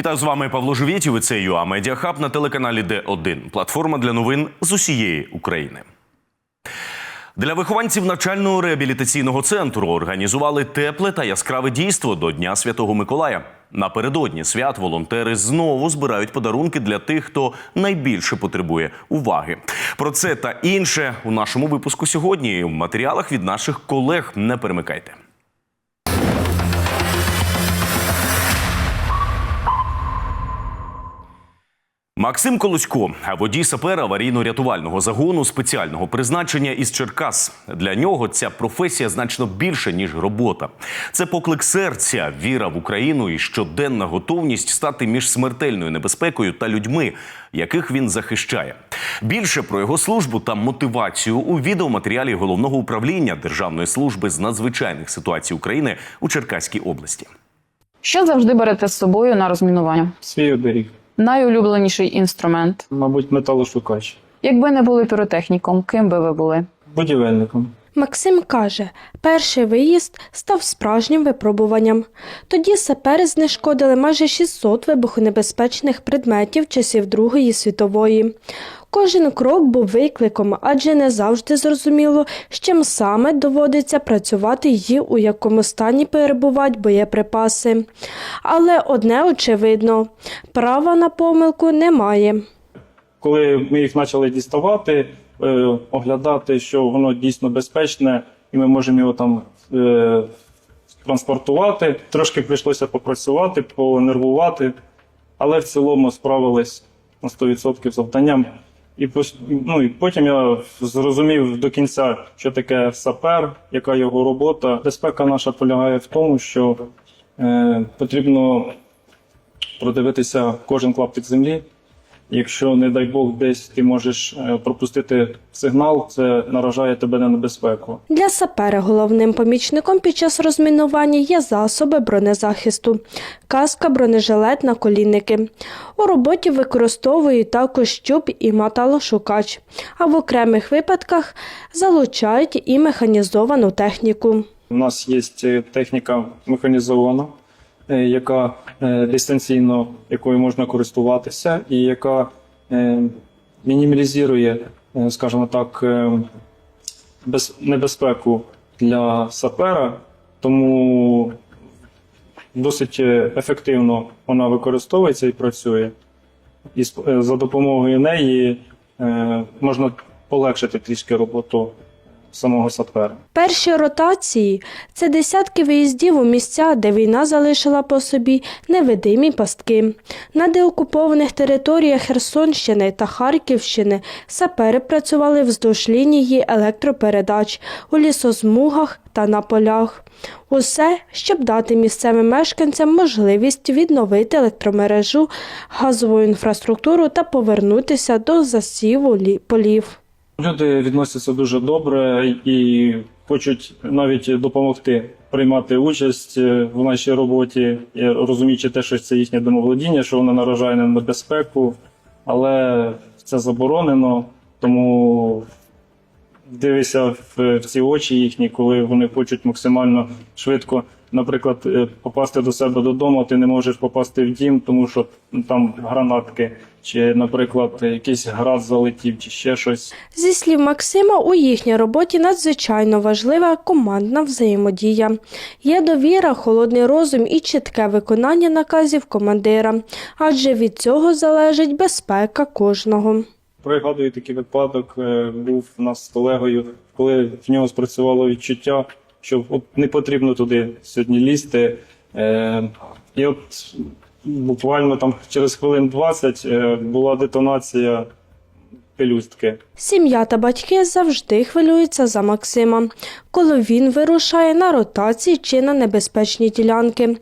Вітаю з вами Павло Живєтів. і Це ЮА Медіахаб на телеканалі Д1. Платформа для новин з усієї України. Для вихованців навчального реабілітаційного центру організували тепле та яскраве дійство до Дня Святого Миколая. Напередодні свят волонтери знову збирають подарунки для тих, хто найбільше потребує уваги. Про це та інше у нашому випуску сьогодні в матеріалах від наших колег. Не перемикайте. Максим Колосько, водій сапера аварійно-рятувального загону спеціального призначення із Черкас. Для нього ця професія значно більше ніж робота. Це поклик серця, віра в Україну і щоденна готовність стати між смертельною небезпекою та людьми, яких він захищає. Більше про його службу та мотивацію у відеоматеріалі головного управління Державної служби з надзвичайних ситуацій України у Черкаській області. Що завжди берете з собою на розмінування? Свій оберіг, Найулюбленіший інструмент. мабуть, металошукач, Якби не були піротехніком, ким би ви були? будівельником. Максим каже, перший виїзд став справжнім випробуванням. Тоді сапери знешкодили майже 600 вибухонебезпечних предметів часів Другої світової. Кожен крок був викликом, адже не завжди зрозуміло, з чим саме доводиться працювати і у якому стані перебувають боєприпаси. Але одне очевидно права на помилку немає. Коли ми їх почали діставати, е, оглядати, що воно дійсно безпечне, і ми можемо його там е, транспортувати. Трошки прийшлося попрацювати, понервувати, але в цілому справились на 100% завданням. І, ну, і потім я зрозумів до кінця, що таке сапер, яка його робота. Безпека наша полягає в тому, що е, потрібно продивитися кожен клаптик землі. Якщо, не дай Бог, десь ти можеш е, пропустити сигнал, це наражає тебе на небезпеку. Для сапера головним помічником під час розмінування є засоби бронезахисту, каска, бронежилет, наколінники. У роботі використовують також щуп і металошукач, а в окремих випадках залучають і механізовану техніку. У нас є е, техніка механізована, яка е, дистанційно, якою можна користуватися, і яка е, мінімалізує, е, скажімо так, е, небезпеку для сапера, тому досить е, ефективно вона використовується і працює. І е, за допомогою неї е, можна полегшити трішки роботу самого сапера. Перші ротації це десятки виїздів у місця, де війна залишила по собі невидимі пастки. На деокупованих територіях Херсонщини та Харківщини сапери працювали вздовж лінії електропередач у лісозмугах та на полях. Усе, щоб дати місцевим мешканцям можливість відновити електромережу, газову інфраструктуру та повернутися до засіву полів. Люди відносяться дуже добре і хочуть навіть допомогти приймати участь е, в нашій роботі, розуміючи те, що це їхнє домоволодіння, що воно наражає на небезпеку, але це заборонено, тому дивися в, в ці очі їхні, коли вони хочуть максимально швидко, наприклад, е, попасти до себе додому, ти не можеш попасти в дім, тому що там гранатки, чи, наприклад, якийсь град залетів, чи ще щось. Зі слів Максима, у їхній роботі надзвичайно важлива командна взаємодія. Є довіра, холодний розум і чітке виконання наказів командира, адже від цього залежить безпека кожного. Пригадую такий випадок, е, був у нас з колегою, коли в нього спрацювало відчуття, що от не потрібно туди сьогодні лізти. Е, І от буквально там через хвилин 20 е, була детонація пелюстки. Сім'я та батьки завжди хвилюються за Максима, коли він вирушає на ротації чи на небезпечні ділянки.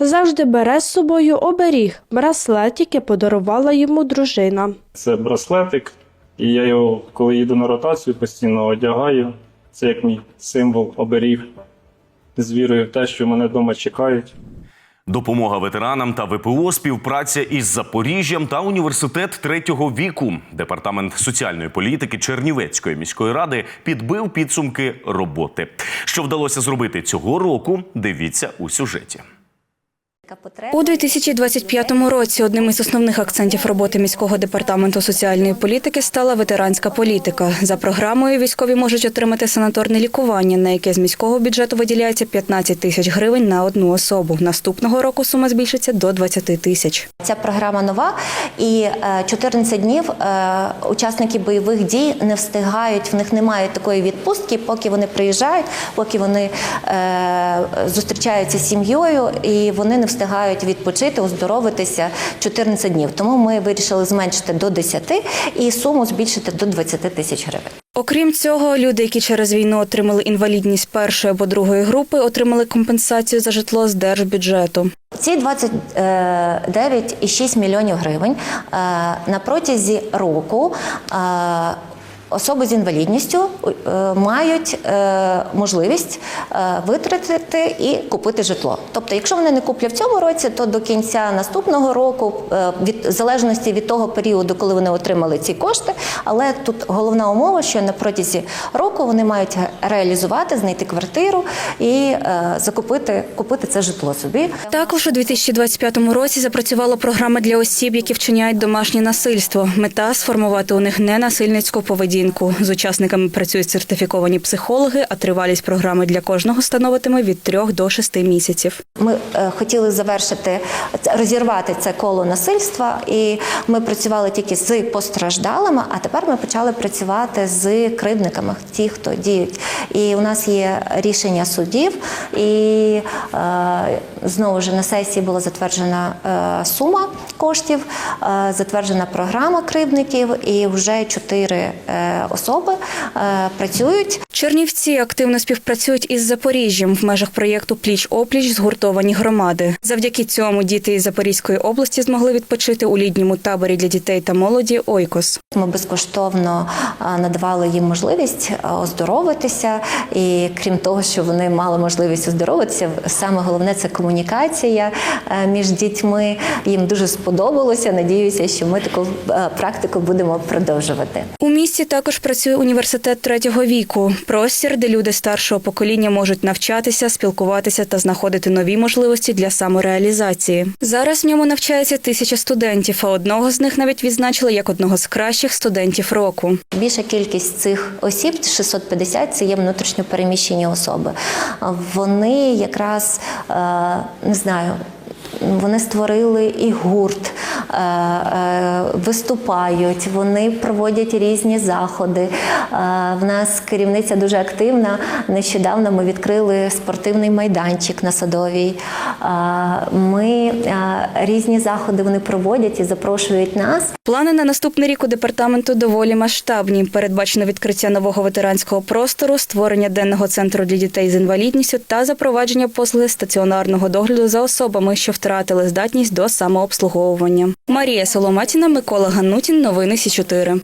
Завжди бере з собою оберіг, браслет, який подарувала йому дружина. Це браслетик, і я його, коли їду на ротацію, постійно одягаю. Це як мій символ, оберіг з вірою в те, що мене вдома чекають. Допомога ветеранам та ВПО, співпраця із Запоріжжям та університет третього віку. Департамент соціальної політики Чернівецької міської ради підбив підсумки роботи. Що вдалося зробити цього року? Дивіться у сюжеті. У 2025 році одним із основних акцентів роботи міського департаменту соціальної політики стала ветеранська політика. За програмою військові можуть отримати санаторне лікування, на яке з міського бюджету виділяється 15 тисяч гривень на одну особу. Наступного року сума збільшиться до 20 тисяч. Ця програма нова, і е, 14 днів е, учасники бойових дій не встигають, в них немає такої відпустки, поки вони приїжджають, поки вони е, зустрічаються з сім'єю, і вони не встигають відпочити, оздоровитися 14 днів. Тому ми вирішили зменшити до 10 і суму збільшити до 20 тисяч гривень. Окрім цього, люди, які через війну отримали інвалідність першої або другої групи, отримали компенсацію за житло з держбюджету. Ці 29,6 мільйонів гривень е, на протязі року е, особи з інвалідністю е, мають е, можливість е, витратити і купити житло. Тобто, якщо вони не куплять в цьому році, то до кінця наступного року, від в залежності від того періоду, коли вони отримали ці кошти, але тут головна умова, що на протязі року вони мають реалізувати, знайти квартиру і закупити купити це житло собі. Також у 2025 році запрацювала програма для осіб, які вчиняють домашнє насильство. Мета сформувати у них ненасильницьку поведінку. З учасниками працюють сертифіковані психологи, а тривалість програми для кожного становитиме від 3 до 6 місяців. Ми е, хотіли завершити розірвати це коло насильства, і ми працювали тільки з постраждалими. А тепер ми почали працювати з кривдниками, ті, хто діють. І у нас є рішення судів, і е, знову ж на сесії була затверджена е, сума коштів, затверджена програма кривдників, і вже чотири особи е, працюють. Чернівці активно співпрацюють із Запоріжжям в межах проєкту Пліч опліч згуртовані громади. Завдяки цьому діти із Запорізької області змогли відпочити у літньому таборі для дітей та молоді Ойкос. Ми безкоштовно надавали їм можливість оздоровитися, і крім того, що вони мали можливість оздоровитися, саме головне це комунікація між дітьми. Їм дуже сподобалося. Надіюся, що ми таку практику будемо продовжувати. У місті також працює університет третього віку, простір, де люди старшого покоління можуть навчатися, спілкуватися та знаходити нові можливості для самореалізації. Зараз в ньому навчається тисяча студентів, а одного з них навіть відзначили як одного з кращих студентів року. Більша кількість цих осіб 650 – це є внутрішньо переміщені особи. Вони якраз е, не знаю. Вони створили і гурт, е, е, виступають, вони проводять різні заходи. Е, В нас керівниця дуже активна. Нещодавно ми відкрили спортивний майданчик на Садовій. Ми різні заходи вони проводять і запрошують нас. Плани на наступний рік у департаменту доволі масштабні. Передбачено відкриття нового ветеранського простору, створення денного центру для дітей з інвалідністю та запровадження послуги стаціонарного догляду за особами, що втратили здатність до самообслуговування. Марія Соломатіна, Микола Ганутін. Новини Сі 4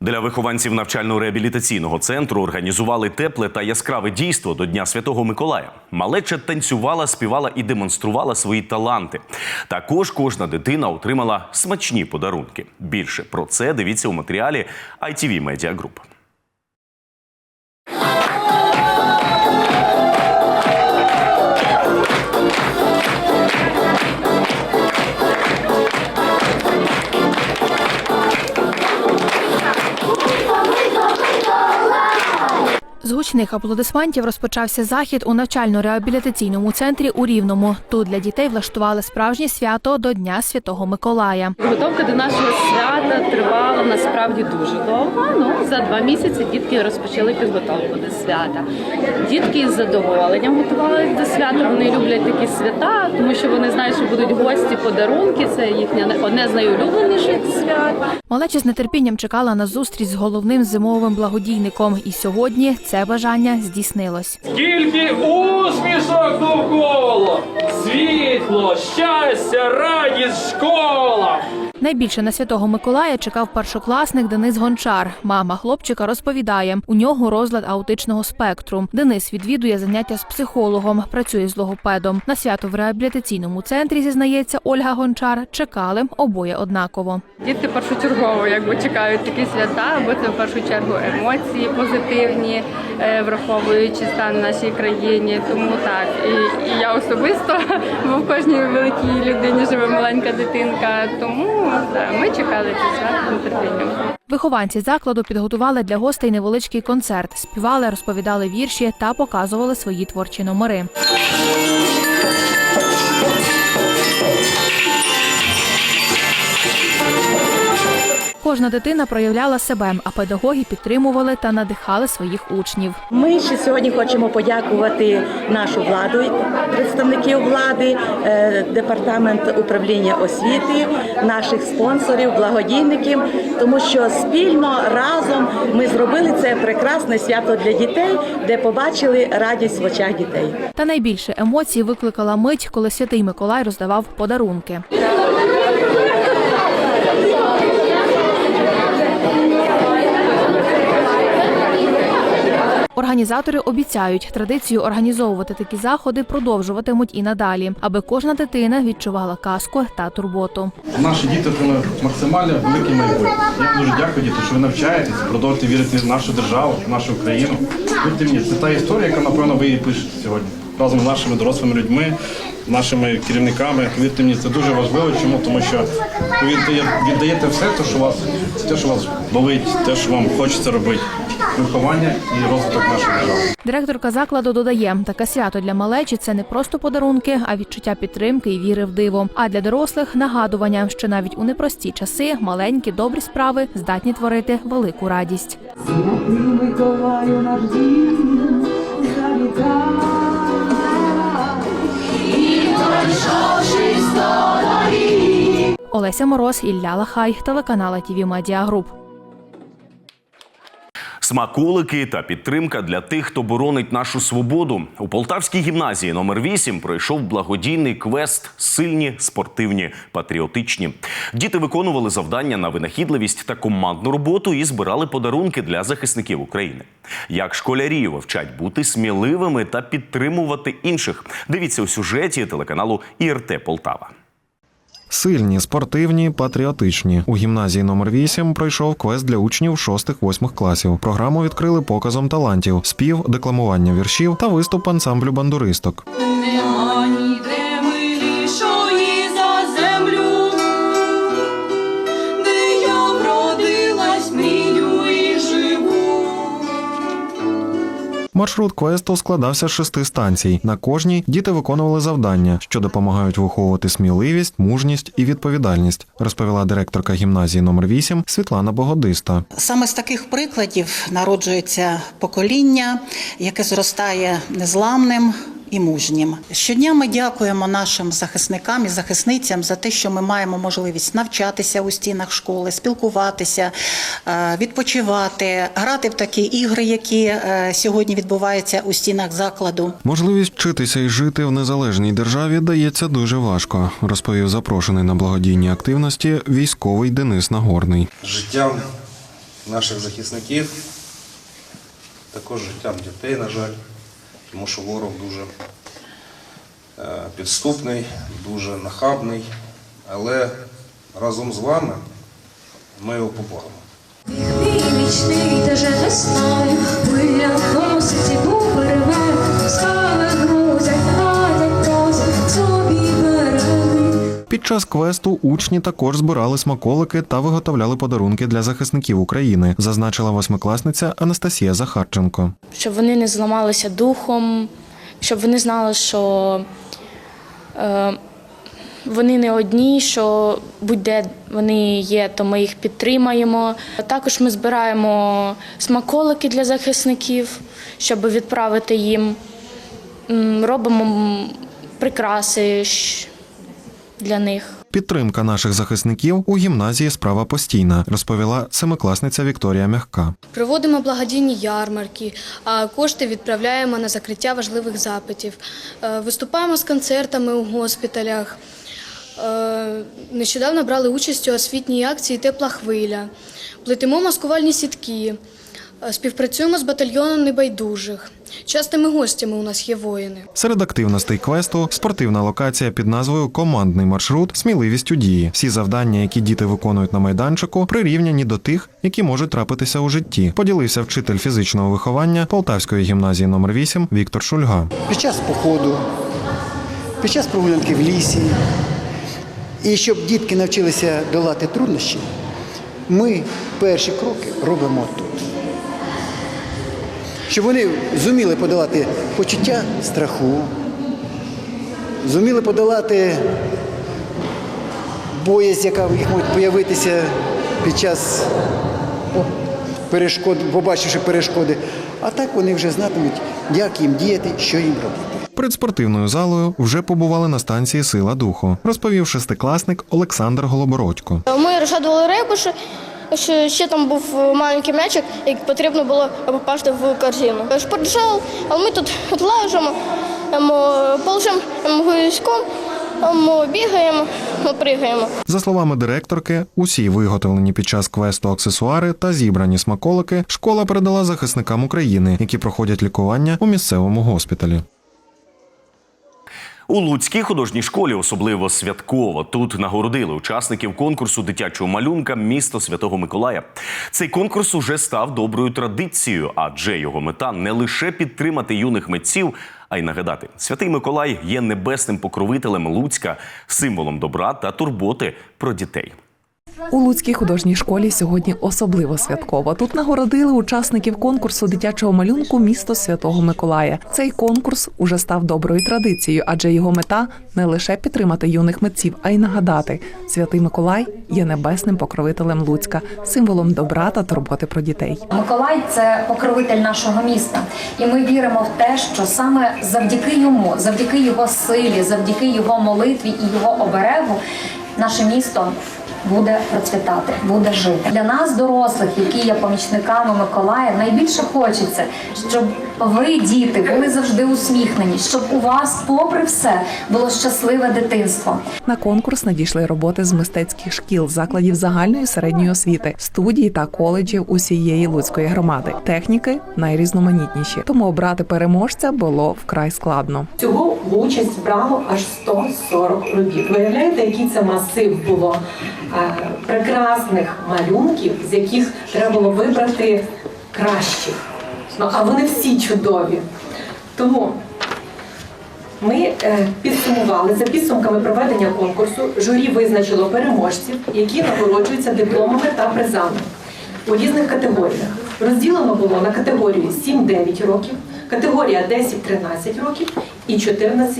Для вихованців навчально-реабілітаційного центру організували тепле та яскраве дійство до Дня Святого Миколая. Малеча танцювала, співала і демонструвала свої таланти. Також кожна дитина отримала смачні подарунки. Більше про це дивіться у матеріалі ITV Media Group. З гучних аплодисментів розпочався захід у навчально-реабілітаційному центрі у Рівному. Тут для дітей влаштували справжнє свято до Дня Святого Миколая. Підготовка до нашого свята тривала насправді дуже довго. Ну за два місяці дітки розпочали підготовку до свята. Дітки з задоволенням готувалися до свята. Вони люблять такі свята, тому що вони знають, що будуть гості, подарунки. Це їхнє одне з найулюбленіших свят. Малеча з нетерпінням чекала на зустріч з головним зимовим благодійником. І сьогодні це бажання здійснилось. Скільки усмішок довкола, світло, щастя, радість, школа. Найбільше на святого Миколая чекав першокласник Денис Гончар. Мама хлопчика розповідає, у нього розлад аутичного спектру. Денис відвідує заняття з психологом, працює з логопедом. На свято в реабілітаційному центрі зізнається Ольга Гончар. Чекали обоє однаково. Діти першочергово якби чекають такі свята, бо це в першу чергу емоції позитивні, е, враховуючи стан в нашій країні. Тому так і, і я особисто, бо в кожній великій людині живе маленька дитинка. Тому ми чекали ці нетерпінням. Вихованці закладу підготували для гостей невеличкий концерт, співали, розповідали вірші та показували свої творчі номери. Кожна дитина проявляла себе, а педагоги підтримували та надихали своїх учнів. Ми ще сьогодні хочемо подякувати нашу владу, представників влади, е, департамент управління освіти, наших спонсорів, благодійників, тому що спільно разом ми зробили це прекрасне свято для дітей, де побачили радість в очах дітей. Та найбільше емоцій викликала мить, коли святий Миколай роздавав подарунки. Організатори обіцяють, традицію організовувати такі заходи продовжуватимуть і надалі, аби кожна дитина відчувала казку та турботу. Наші діти отримують максимально велике майбутнє. Я дуже дякую, діти, що ви навчаєтесь, продовжуєте вірити в нашу державу, в нашу Україну. Будьте мені, це та історія, яка, напевно, ви її пишете сьогодні. Разом з нашими дорослими людьми, нашими керівниками. Повірте мені, це дуже важливо. Чому? Тому що ви віддає- віддаєте все, те, що вас, те, що вас болить, те, що вам хочеться робити. Виховання і розвиток нашої держави. Директорка закладу додає, таке свято для малечі це не просто подарунки, а відчуття підтримки і віри в диво. А для дорослих нагадування, що навіть у непрості часи маленькі добрі справи здатні творити велику радість. Миколаю наш дім, Олеся Мороз, Ілля Лахай, телеканал ТІВІ Медіа Груп. Смаколики та підтримка для тих, хто боронить нашу свободу. У Полтавській гімназії номер 8 пройшов благодійний квест Сильні, спортивні, патріотичні. Діти виконували завдання на винахідливість та командну роботу і збирали подарунки для захисників України. Як школярі вивчать бути сміливими та підтримувати інших. Дивіться у сюжеті телеканалу ІРТ Полтава. Сильні, спортивні, патріотичні. У гімназії номер 8 пройшов квест для учнів 6-8 класів. Програму відкрили показом талантів, спів, декламування віршів та виступ ансамблю бандуристок. Маршрут квесту складався з шести станцій. На кожній діти виконували завдання, що допомагають виховувати сміливість, мужність і відповідальність, розповіла директорка гімназії номер 8 Світлана Богодиста. Саме з таких прикладів народжується покоління, яке зростає незламним. І мужнім щодня ми дякуємо нашим захисникам і захисницям за те, що ми маємо можливість навчатися у стінах школи, спілкуватися, е, відпочивати, грати в такі ігри, які е, сьогодні відбуваються у стінах закладу. Можливість вчитися і жити в незалежній державі дається дуже важко, розповів запрошений на благодійні активності військовий Денис Нагорний. життям наших захисників, також життям дітей, на жаль, тому що ворог дуже е, підступний, дуже нахабний, але разом з вами ми його поборемо. Вічний теже весною, Під час квесту учні також збирали смаколики та виготовляли подарунки для захисників України, зазначила восьмикласниця Анастасія Захарченко. Щоб вони не зламалися духом, щоб вони знали, що е, вони не одні, що будь-де вони є, то ми їх підтримаємо. Також ми збираємо смаколики для захисників, щоб відправити їм. Робимо прикраси для них. Підтримка наших захисників у гімназії справа постійна, розповіла семикласниця Вікторія Мягка. Проводимо благодійні ярмарки, а кошти відправляємо на закриття важливих запитів. Е, Виступаємо з концертами у госпіталях. Е, Нещодавно брали участь у освітній акції Тепла хвиля, плетемо маскувальні сітки, співпрацюємо з батальйоном небайдужих. Частими гостями у нас є воїни. Серед активностей квесту спортивна локація під назвою Командний маршрут сміливістю дії. Всі завдання, які діти виконують на майданчику, прирівняні до тих, які можуть трапитися у житті. Поділився вчитель фізичного виховання Полтавської гімназії номер 8 Віктор Шульга. під час походу, під час прогулянки в лісі. І щоб дітки навчилися долати труднощі, ми перші кроки робимо тут. Щоб вони зуміли подолати почуття страху, зуміли подолати боязнь, яка в їх може появитися під час перешкод, побачивши перешкоди. А так вони вже знатимуть, як їм діяти, що їм робити. Перед спортивною залою вже побували на станції Сила духу, розповів шестикласник Олександр Голобородько. Ми розгадували рейбуш, що ще там був маленький м'ячик, який потрібно було попасти в корзину. Спортзал, а ми тут от лажимо, полземо гуськом, бігаємо, пригаємо. За словами директорки, усі виготовлені під час квесту аксесуари та зібрані смаколики школа передала захисникам України, які проходять лікування у місцевому госпіталі. У Луцькій художній школі особливо святково. Тут нагородили учасників конкурсу дитячого малюнка Місто Святого Миколая. Цей конкурс уже став доброю традицією, адже його мета не лише підтримати юних митців, а й нагадати, святий Миколай є небесним покровителем Луцька, символом добра та турботи про дітей. У Луцькій художній школі сьогодні особливо святково. Тут нагородили учасників конкурсу дитячого малюнку Місто Святого Миколая. Цей конкурс уже став доброю традицією, адже його мета не лише підтримати юних митців, а й нагадати, святий Миколай є небесним покровителем Луцька, символом добра та турботи про дітей. Миколай це покровитель нашого міста, і ми віримо в те, що саме завдяки йому, завдяки його силі, завдяки його молитві і його оберегу, наше місто. Буде процвітати, буде жити для нас, дорослих, які є помічниками Миколая, найбільше хочеться, щоб ви, діти, були завжди усміхнені, щоб у вас, попри все, було щасливе дитинство. На конкурс надійшли роботи з мистецьких шкіл, закладів загальної середньої освіти, студій та коледжів усієї луцької громади. Техніки найрізноманітніші, тому обрати переможця було вкрай складно. Цього участь брало аж 140 робіт. Виявляєте, який це масив було прекрасних малюнків, з яких треба було вибрати кращих. Ну а вони всі чудові. Тому ми е, підсумували за підсумками проведення конкурсу. Журі визначило переможців, які нагороджуються дипломами та призами у різних категоріях. Розділено було на категорію 7-9 років, категорія 10-13 років і 14-17.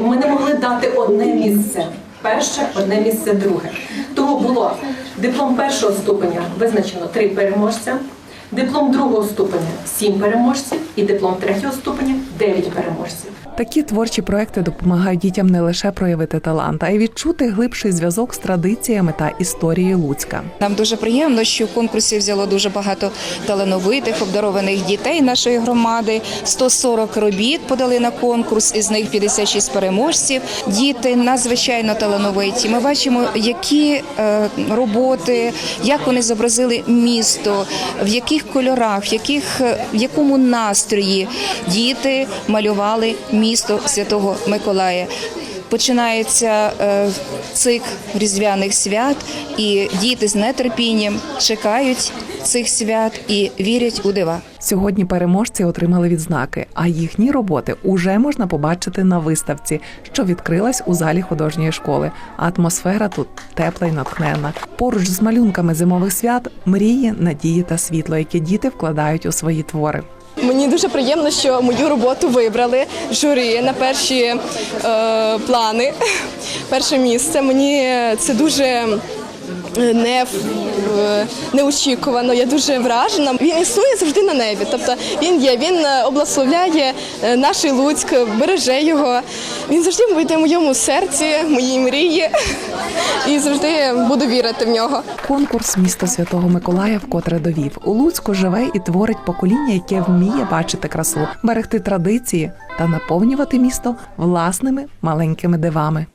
Ми не могли дати одне місце. Перше, одне місце друге. Тому було диплом першого ступеня визначено три переможця, диплом другого ступеня сім переможців і диплом третього ступеня дев'ять переможців. Такі творчі проекти допомагають дітям не лише проявити талант, а й відчути глибший зв'язок з традиціями та історією Луцька. Нам дуже приємно, що в конкурсі взяло дуже багато талановитих, обдарованих дітей нашої громади. 140 робіт подали на конкурс, із них 56 переможців. Діти надзвичайно талановиті. Ми бачимо, які е, роботи, як вони зобразили місто, в яких кольорах, в яких в якому настрої діти малювали місто Святого Миколая. Починається е, цикл різдвяних свят, і діти з нетерпінням чекають цих свят і вірять у дива. Сьогодні переможці отримали відзнаки, а їхні роботи уже можна побачити на виставці, що відкрилась у залі художньої школи. Атмосфера тут тепла й натхненна. Поруч з малюнками зимових свят мрії, надії та світло, які діти вкладають у свої твори. Мені дуже приємно, що мою роботу вибрали журі на перші е, плани. Перше місце. Мені це дуже не, е, неочікувано. Я дуже вражена. Він існує завжди на небі. Тобто він є, він е, обласловляє е, наш Луцьк, береже його. Він завжди буде в моєму серці, моїй мрії. І завжди буду вірити в нього. Конкурс міста Святого Миколая вкотре довів. У Луцьку живе і творить покоління, яке вміє бачити красу, берегти традиції та наповнювати місто власними маленькими дивами.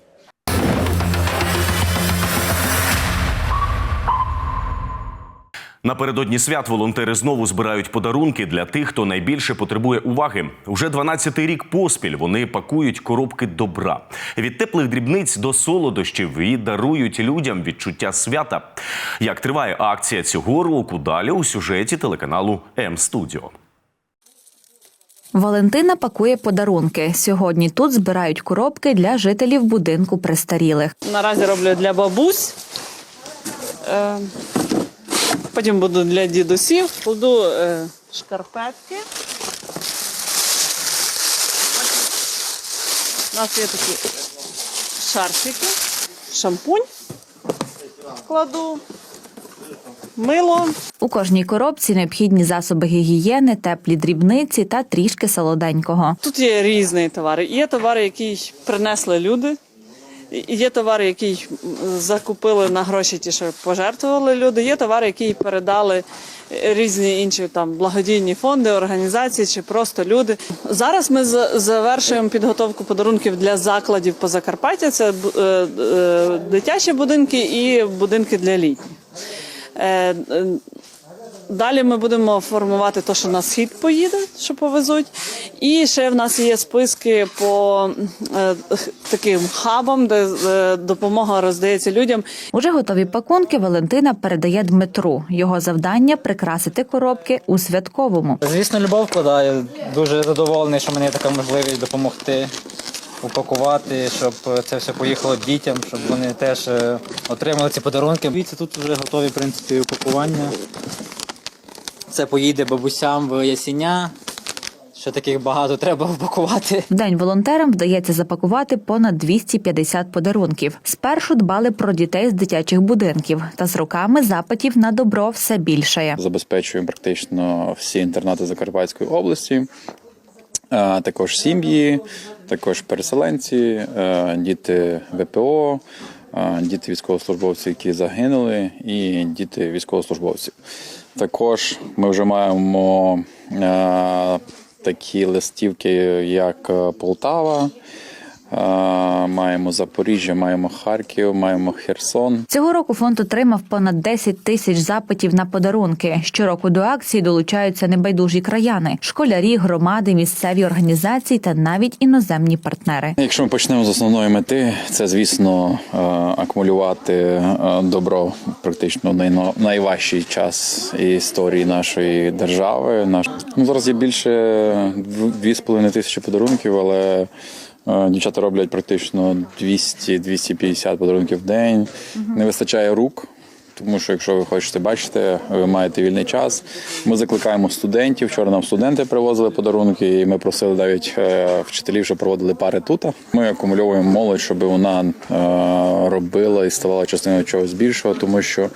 Напередодні свят волонтери знову збирають подарунки для тих, хто найбільше потребує уваги. Уже 12-й рік поспіль вони пакують коробки добра від теплих дрібниць до солодощів і дарують людям відчуття свята. Як триває акція цього року? Далі у сюжеті телеканалу М Студіо. Валентина пакує подарунки. Сьогодні тут збирають коробки для жителів будинку престарілих. Наразі роблю для бабусь. Е, Потім буду для дідусів. Кладу е, шкарпетки. У нас є такі шарфики, шампунь кладу, мило. У кожній коробці необхідні засоби гігієни, теплі дрібниці та трішки солоденького. Тут є різні товари. Є товари, які принесли люди. Є товари, які закупили на гроші, ті, що пожертвували люди. Є товари, які передали е, різні інші там благодійні фонди, організації чи просто люди. Зараз ми за- завершуємо підготовку подарунків для закладів по Закарпаття. Це е, е, дитячі будинки і будинки для літніх. Далі ми будемо формувати те, що на схід поїде, що повезуть. І ще в нас є списки по е, таким хабам, де е, допомога роздається людям. Уже готові пакунки Валентина передає Дмитру. Його завдання прикрасити коробки у святковому. Звісно, любов вкладаю. Дуже задоволений, що є така можливість допомогти упакувати, щоб це все поїхало дітям, щоб вони теж е, отримали ці подарунки. Дивіться, тут вже готові в принципі упакування. Це поїде бабусям в ясіня. Ще таких багато треба упакувати. В день волонтерам вдається запакувати понад 250 подарунків. Спершу дбали про дітей з дитячих будинків, та з роками запитів на добро все більшає. Забезпечуємо практично всі інтернати Закарпатської області, а також сім'ї, також переселенці, діти ВПО, діти військовослужбовців, які загинули, і діти військовослужбовців. Також ми вже маємо е, такі листівки, як е, Полтава. Маємо Запоріжжя, маємо Харків, маємо Херсон. Цього року фонд отримав понад 10 тисяч запитів на подарунки. Щороку до акції долучаються небайдужі краяни, школярі, громади, місцеві організації та навіть іноземні партнери. Якщо ми почнемо з основної мети, це звісно е, акумулювати е, добро практично в найважчий час історії нашої держави. Наш ну зараз є більше 2,5 тисячі подарунків, але дівчата роблять практично 200-250 подарунків в день. Не вистачає рук. Тому що якщо ви хочете бачити, ви маєте вільний час. Ми закликаємо студентів. Вчора нам студенти привозили подарунки, і ми просили навіть е, вчителів, що проводили пари тут. Ми акумульовуємо молодь, щоб вона е, робила і ставала частиною чогось більшого, тому що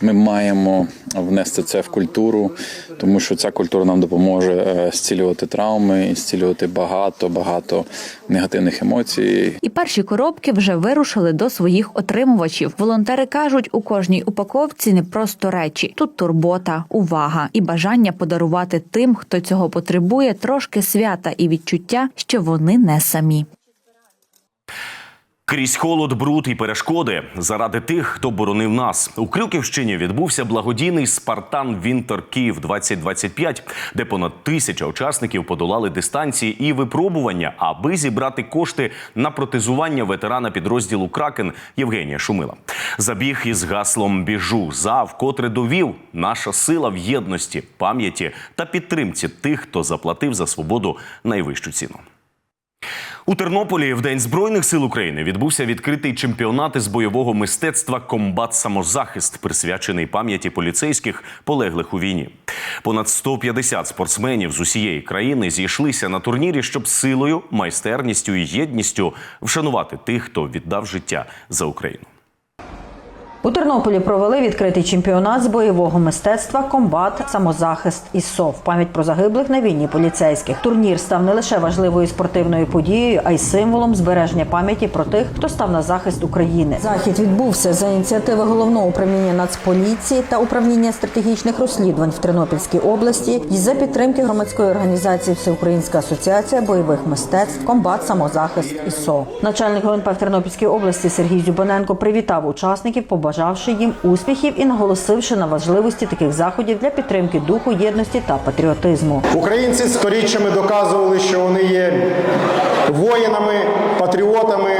ми маємо внести це в культуру, тому що ця культура нам допоможе е, зцілювати травми і зцілювати багато багато негативних емоцій. І перші коробки вже вирушили до своїх отримувачів. Волонтери кажуть, у кожній упаковці не просто речі. Тут турбота, увага і бажання подарувати тим, хто цього потребує, трошки свята і відчуття, що вони не самі. Крізь холод, бруд і перешкоди заради тих, хто боронив нас. У Крюківщині відбувся благодійний Спартан Вінтер Київ 2025, де понад тисяча учасників подолали дистанції і випробування, аби зібрати кошти на протезування ветерана підрозділу Кракен Євгенія Шумила. Забіг із гаслом Біжу за вкотре довів наша сила в єдності, пам'яті та підтримці тих, хто заплатив за свободу найвищу ціну. У Тернополі в День Збройних сил України відбувся відкритий чемпіонат із бойового мистецтва Комбат Самозахист, присвячений пам'яті поліцейських, полеглих у війні. Понад 150 спортсменів з усієї країни зійшлися на турнірі, щоб силою, майстерністю і єдністю вшанувати тих, хто віддав життя за Україну. У Тернополі провели відкритий чемпіонат з бойового мистецтва Комбат Самозахист і СОВ. Пам'ять про загиблих на війні поліцейських. Турнір став не лише важливою спортивною подією, а й символом збереження пам'яті про тих, хто став на захист України. Захід відбувся за ініціативи головного управління Нацполіції та управління стратегічних розслідувань в Тернопільській області і за підтримки громадської організації Всеукраїнська асоціація бойових мистецтв Комбат Самозахист і СОВ. Начальник ГУНП в Тернопільській області Сергій Зюбаненко привітав учасників, побажав побажавши їм успіхів і наголосивши на важливості таких заходів для підтримки духу єдності та патріотизму. Українці сторіччями доказували, що вони є воїнами, патріотами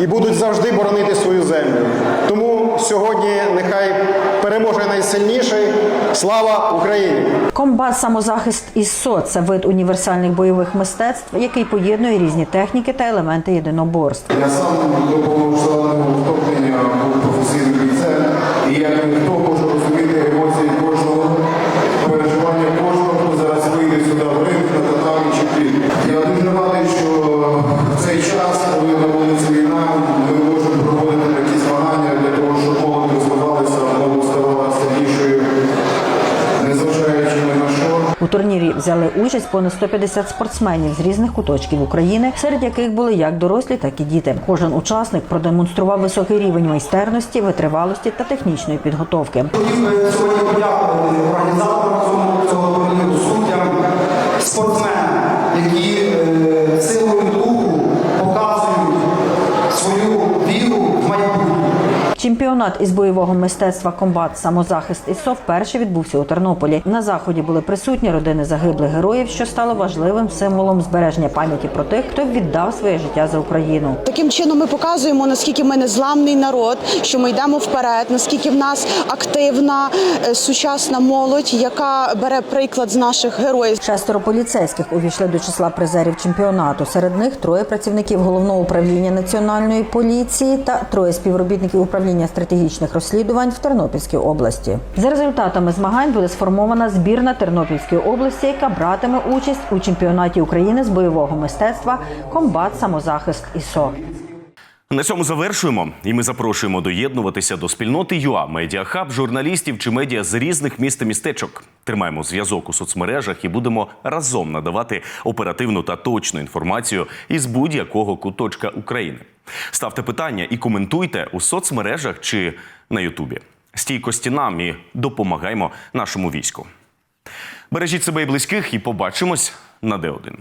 і будуть завжди боронити свою землю. Тому сьогодні нехай переможе найсильніший. Слава Україні! Комбат самозахист ІСО це вид універсальних бойових мистецтв, який поєднує різні техніки та елементи єдиноборств. Я сам до повномасштабного вторгнення був професійним турнірі взяли участь понад 150 спортсменів з різних куточків України, серед яких були як дорослі, так і діти. Кожен учасник продемонстрував високий рівень майстерності, витривалості та технічної підготовки. Сьогодні подякувати організаторам цього турніру, суддям, спортсменам, які Чемпіонат із бойового мистецтва комбат самозахист ІСО вперше відбувся у Тернополі. На заході були присутні родини загиблих героїв, що стало важливим символом збереження пам'яті про тих, хто віддав своє життя за Україну. Таким чином ми показуємо, наскільки ми незламний народ, що ми йдемо вперед, наскільки в нас активна е, сучасна молодь, яка бере приклад з наших героїв. Шестеро поліцейських увійшли до числа призерів чемпіонату. Серед них троє працівників головного управління національної поліції та троє співробітників управління стратегічних розслідувань в Тернопільській області. За результатами змагань буде сформована збірна Тернопільської області, яка братиме участь у чемпіонаті України з бойового мистецтва Комбат самозахист ІСО. На цьому завершуємо, і ми запрошуємо доєднуватися до спільноти ЮА Медіахаб, журналістів чи медіа з різних міст та містечок. Тримаємо зв'язок у соцмережах і будемо разом надавати оперативну та точну інформацію із будь-якого куточка України. Ставте питання і коментуйте у соцмережах чи на Ютубі. Стійкості нам і допомагаймо нашому війську. Бережіть себе і близьких, і побачимось на Д1.